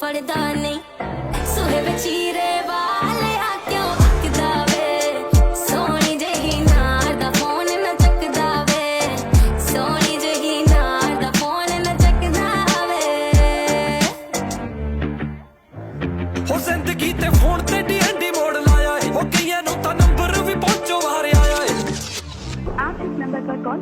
ਫੜਦਾ ਨਹੀਂ ਸੁਹੇ ਵਿਚੀਰੇ ਵਾਲਿਆ ਕਿਉਂ ਅੱਕਦਾ ਵੇ? ਸੋਹਣੀ ਜਿਹੀ ਨਾਰ ਦਾ ਫੋਨ ਨਾ ਚੱਕਦਾ ਵੇ। ਸੋਹਣੀ ਜਿਹੀ ਨਾਰ ਦਾ ਫੋਨ ਨਾ ਚੱਕਦਾ ਵੇ। ਹੋ ਜ਼ਿੰਦਗੀ ਤੇ ਫੋਨ ਤੇ नंबर पर कॉल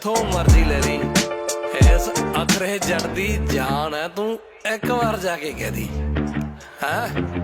ਜਿੱਥੋਂ ਮਰਜ਼ੀ ਲੈ ਲਈ। ਇਸ ਅਥਰੇ ਜੜ ਦੀ ਜਾਨ ਹੈ ਤੂੰ ਇੱਕ ਵਾਰ ਜਾ ਕੇ ਕਹਿ ਦੀ। ਹੈ?